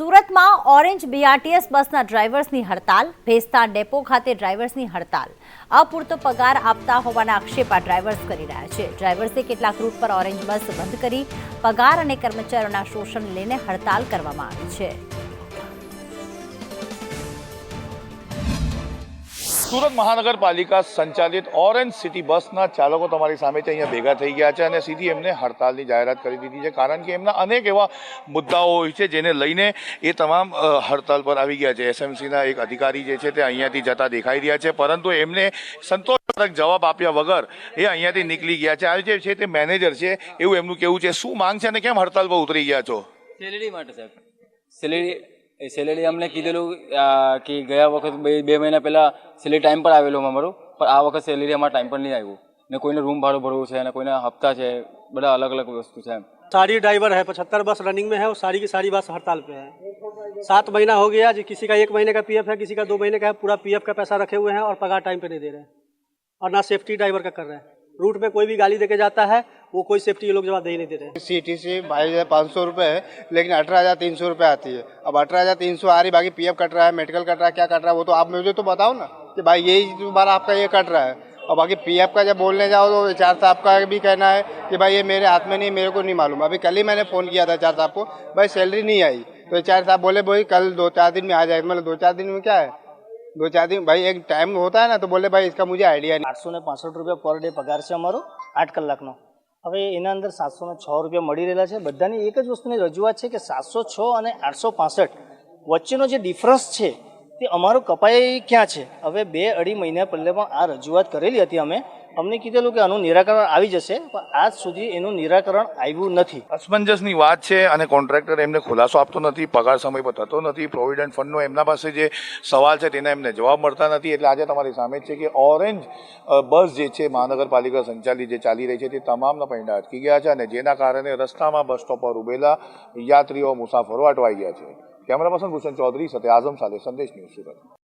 સુરતમાં orange BRTS બસના ડ્રાઈવર્સની હડતાલ, ભેસ્તાન ડેપો ખાતે ડ્રાઈવર્સની હડતાલ. અપૂરતો પગાર આપતા હોવાના આક્ષેપ આ ડ્રાઈવર્સ કરી રહ્યા છે. ડ્રાઈવર્સે કેટલાક રૂટ પર ઓરેન્જ બસ બંધ કરી પગાર અને કર્મચારીઓના શોષણ લઈને હડતાલ કરવામાં આવી છે. સુરત મહાનગરપાલિકા સંચાલિત ઓરેન્જ સિટી બસના ચાલકો તમારી સામે અહીંયા ભેગા થઈ ગયા છે અને સીધી એમને હડતાલની જાહેરાત કરી દીધી છે, કારણ કે એમના અનેક એવા મુદ્દાઓ હોય છે, જેને લઈને એ તમામ હડતાલ પર આવી ગયા છે. એસએમસીના એક અધિકારી જે છે તે અહીંયાથી જતા દેખાઈ રહ્યા છે, પરંતુ એમને સંતોષકારક જવાબ આપ્યા વગર એ અહીંયાથી નીકળી ગયા છે. આ જે છે તે મેનેજર છે, એવું એમનું કેવું છે. શું માંગ છે અને કેમ હડતાલ પર ઉતરી ગયા છો? સેલેરી માટે, સાહેબ. સેલેરી એ સેલેરી અમને કીધેલું આ, કે ગયા વખત બે બે મહિના પહેલાં સેલેરી ટાઈમ પર આવેલું અમારું પણ આ વખત સેલેરી અમારા ટાઈમ પર નહીં આવ્યું ને કોઈને રૂમ ભાડું ભરવું છે અને કોઈને હપ્તા છે બધા અલગ અલગ વસ્તુ છે એમ सारी ड्राइवर है पचहत्तर बस रनिंग में है और सारी की सारी बस हड़ताल पे है सात महीना हो गया जी किसी का एक महीने का पीएफ है किसी का दो महीने का है पूरा पीएफ का पैसा रखे हुए हैं और पगार टाइम पे नहीं दे रहे हैं और ना सेफ्टी ड्राइवर का कर रहे हैं रूट में कोई भी गाली देके जाता है, वो कोई सेफ्टी ये लोग जवाब दे ही नहीं दे रहे। हैं सी टी सी हज़ार पाँच सौ रुपये है, लेकिन अठारह हज़ार तीन सौ रुपये आती है। अब अठारह हज़ार तीन सौ आ रही, बाकी पीएफ कट रहा है मेडिकल कट रहा है, क्या कट रहा है, वो तो आप मुझे तो बताओ ना कि भाई यही तुम्हारा आपका ये कट रहा है। और बाकी पीएफ का जब बोलने जाओ तो चार साहब का भी कहना है कि भाई ये मेरे हाथ में नहीं, मेरे को नहीं मालूम। अभी कल ही मैंने फ़ोन किया था चार साहब को, भाई सैलरी नहीं आई। तो चार साहब बोले, भाई कल दो चार दिन में आ जाएगा मतलब दो चार दिन में क्या है? दो चार दिन भाई एक टाइम होता है ना तो बोले भाई इसका मुझे आइडिया नहीं આઠસો ને પાસઠ રૂપિયા પર ડે પગાર છે અમારો આઠ કલાકનો હવે એના અંદર સાતસો ને છ રૂપિયા મળી રહેલા છે બધાની એક જ વસ્તુની રજૂઆત છે કે સાતસો છ અને આઠસો પાસઠ વચ્ચેનો જે ડિફરન્સ છે તે અમારો કપાઈ ક્યાં છે? હવે બે અઢી મહિના પહેલાં પણ આ રજૂઆત કરેલી હતી અમે. અમને કીધેલું કે આનું નિરાકરણ આવી જશે, પણ આજ સુધી એનું નિરાકરણ આવ્યું નથી. અસમંજસની વાત છે અને કોન્ટ્રાક્ટર એમને ખુલાસો આપતો નથી, પગાર સમય પર થતો નથી પ્રોવિડન્ટ ફંડનો એમના પાસે જે સવાલ છે તેના એમને જવાબ મળતા નથી. એટલે આજે તમારી સામે છે કે ઓરેન્જ બસ જે છે, મહાનગરપાલિકા સંચાલિત જે ચાલી રહી છે તે તમામના પૈડા અટકી ગયા છે અને જેના કારણે રસ્તામાં બસ સ્ટોપ પર ઉભેલા યાત્રીઓ, મુસાફરો અટવાઈ ગયા છે. કેમેરા પર્સન ભૂષણ ચૌધરી સાથે આઝમ સાથે સંદેશ ન્યૂઝ સુરત